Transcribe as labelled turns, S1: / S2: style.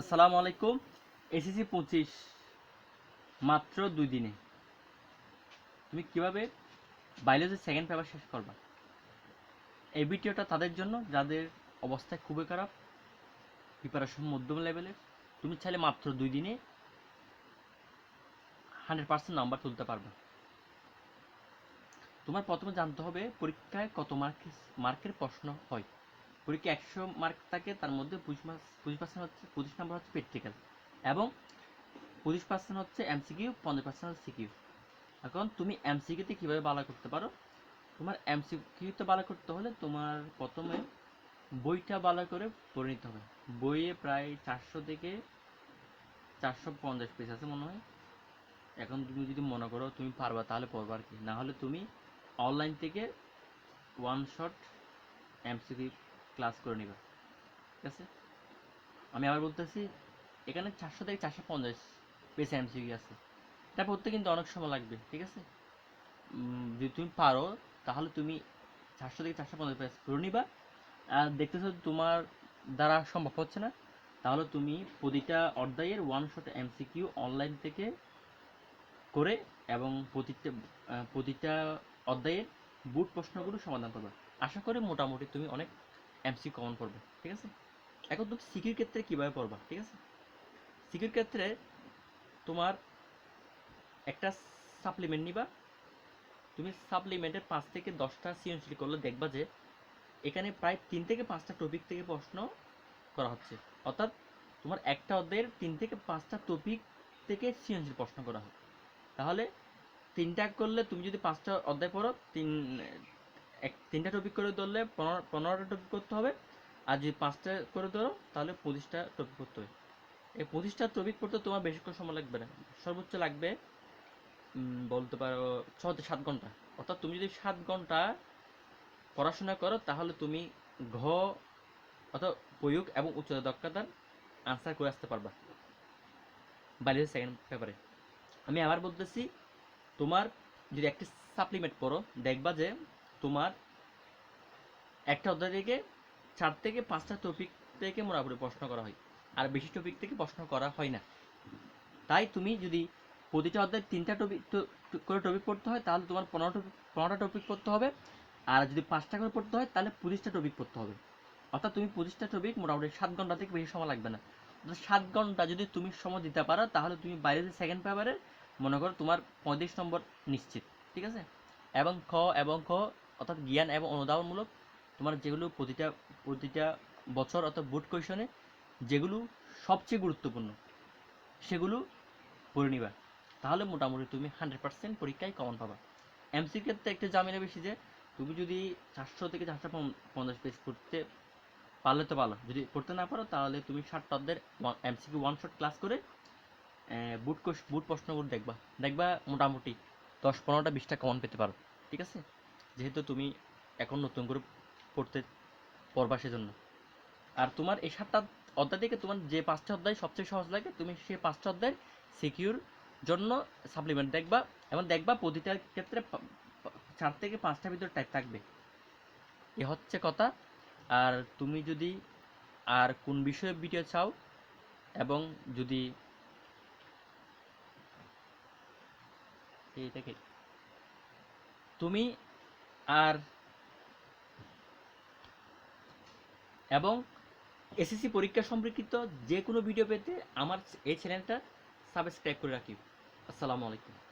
S1: আসসালামু আলাইকুম। এসএসসি পঁচিশ, মাত্র দুই দিনে। তুমি কীভাবে বায়োলজির সেকেন্ড পেপার শেষ করবা? এই ভিডিওটা তাদের জন্য, যাদের অবস্থা খুবই খারাপ প্রিপারেশন মধ্যম লেভেলের তুমি চাইলে মাত্র দুই দিনে হান্ড্রেড পার্সেন্ট নাম্বার তুলতে পারবে। তোমার প্রথমে জানতে হবে পরীক্ষায় কত মার্ক মার্কের প্রশ্ন হয়। পরীক্ষা একশো মার্ক থাকে, তার মধ্যে পঁচিশ পার্সেন্ট হচ্ছে, পঁচিশ নাম্বার হচ্ছে প্র্যাকটিক্যাল এবং পঁচিশ পার্সেন্ট হচ্ছে এমসিকিউ পঞ্চাশ পার্সেন্ট হচ্ছে সিকিউ এখন তুমি এমসিকিউতে কীভাবে ভালো করতে পারো? তোমার এমসিকিউতে ভালো করতে হলে তোমার প্রথমে বইটা ভালো করে পড়ে নিতে হবে। বইয়ে প্রায় চারশো থেকে চারশো পঞ্চাশ পেজ আছে মনে হয়। এখন তুমি যদি মনে করো তুমি পারবা, তাহলে পড়বা আর কি। না হলে তুমি অনলাইন থেকে ওয়ান শট এমসিকিউ ক্লাস করে নিবা। ঠিক আছে? আমি আবার বলতেছি, এখানে চারশো থেকে চারশো পঞ্চাশ পেজ এমসিকিউ আছে। এটা পড়তে কিন্তু অনেক সময় লাগবে, ঠিক আছে? যদি তুমি পারো, তাহলে তুমি চারশো থেকে চারশো পঞ্চাশ পেজ করে নিবা। আর দেখতেছো তোমার দ্বারা সম্ভব হচ্ছে না। তাহলে তুমি প্রতিটা অধ্যায়ের ওয়ান শট এমসিকিউ অনলাইন থেকে করে এবং প্রতিটা প্রতিটা অধ্যায়ের বুট প্রশ্নগুলো সমাধান করবে। আশা করি মোটামুটি তুমি অনেক এমসি কমন পড়বে, ঠিক আছে? এখন তুমি সিকিউর ক্ষেত্রে কীভাবে পড়বা, ঠিক আছে? সিকিউর ক্ষেত্রে তোমার একটা সাপ্লিমেন্ট নিবা। তুমি সাপ্লিমেন্টের পাঁচ থেকে দশটা সৃজনশীল করলে দেখবা যে এখানে প্রায় তিন থেকে পাঁচটা টপিক থেকে প্রশ্ন করা হচ্ছে। অর্থাৎ তোমার একটা অধ্যায়ের তিন থেকে পাঁচটা টপিক থেকে সৃজনশীল প্রশ্ন করা হয়। তাহলে তিনটা করলে তুমি যদি পাঁচটা অধ্যায় পড়ো, তিন এক, তিনটা টপিক করে ধরলে পনেরো, পনেরোটা টপিক করতে হবে। আর যদি পাঁচটা করে ধরো, তাহলে পঁচিশটা টপিক করতে হবে। এই পঁচিশটা টপিক পড়তে তোমার বেশিক্ষণ সময় লাগবে না। সর্বোচ্চ লাগবে বলতে পারো ছ থেকে সাত ঘণ্টা। অর্থাৎ তুমি যদি সাত ঘণ্টা পড়াশোনা করো, তাহলে তুমি ঘ, অর্থাৎ প্রয়োগ এবং উচ্চতা দক্ষতার আনসার করে আসতে পারবা। বাইরের সেকেন্ড পেপারে আমি আবার বলতেছি, তোমার যদি একটি সাপ্লিমেন্ট পড়ো, দেখবা যে তোমার একটা অধ্যায় থেকে চার থেকে পাঁচটা টপিক থেকে মোটামুটি প্রশ্ন করা হয়। আর বেশি টপিক থেকে প্রশ্ন করা হয় না। তাই তুমি যদি প্রতিটা অধ্যায় তিনটা টপিক করে টপিক পড়তে হয়, তাহলে তোমার পনেরো টপিক পনেরোটা টপিক পড়তে হবে। আর যদি পাঁচটা করে পড়তে হয়, তাহলে পঁচিশটা টপিক পড়তে হবে। অর্থাৎ তুমি পঁচিশটা টপিক মোটামুটি সাত ঘণ্টা থেকে বেশি সময় লাগবে না। সাত ঘণ্টা যদি তুমি সময় দিতে পারো, তাহলে তুমি বাইরে যে সেকেন্ড পেপারে মনে করো তোমার পঁয়ত্রিশ নম্বর নিশ্চিত। ঠিক আছে? এবং খ এবং খ অর্থাৎ জ্ঞান এবং অনুধাবনমূলক তোমার যেগুলো প্রতিটা প্রতিটা বছর অর্থাৎ বোর্ড কোয়েশনে যেগুলো সবচেয়ে গুরুত্বপূর্ণ, সেগুলো পড়ে নিবা। তাহলে মোটামুটি তুমি হান্ড্রেড পার্সেন্ট পরীক্ষায় কমন পাবা। এমসি ক্ষেত্রে একটা জামিনা বেশি যে, তুমি যদি চারশো থেকে চারশো পঞ্চাশ পেজ পড়তে পারলে তো ভালো। যদি পড়তে না পারো, তাহলে তুমি ষাট অধ্যায়ের এমসিকিউ ওয়ান শট ক্লাস করে বুট কোশ বুট প্রশ্নগুলো দেখবা। দেখবা মোটামুটি দশ পনেরোটা, বিশটা কমন পেতে পারো। ঠিক আছে? যেহেতু তুমি এখন নতুন করে পড়তে পড়বা সেজন্য। আর তোমার এই সাতটা অধ্যায় থেকে তোমার যে পাঁচটা অধ্যায় সবচেয়ে সহজ লাগে, তুমি সেই পাঁচটা অধ্যায় সিকিউর জন্য সাপ্লিমেন্ট দেখবা এবং দেখবা প্রতিটার ক্ষেত্রে চার থেকে পাঁচটা ভিতর টাইপ থাকবে। এ হচ্ছে কথা। আর তুমি যদি আর কোন বিষয়ে ভিডিও চাও এবং যদি তুমি আর এবং এসএসসি পরীক্ষা সম্পর্কিত যে কোনো ভিডিও পেতে আমার এই চ্যানেলটা সাবস্ক্রাইব করে রাখি। আসসালামু আলাইকুম।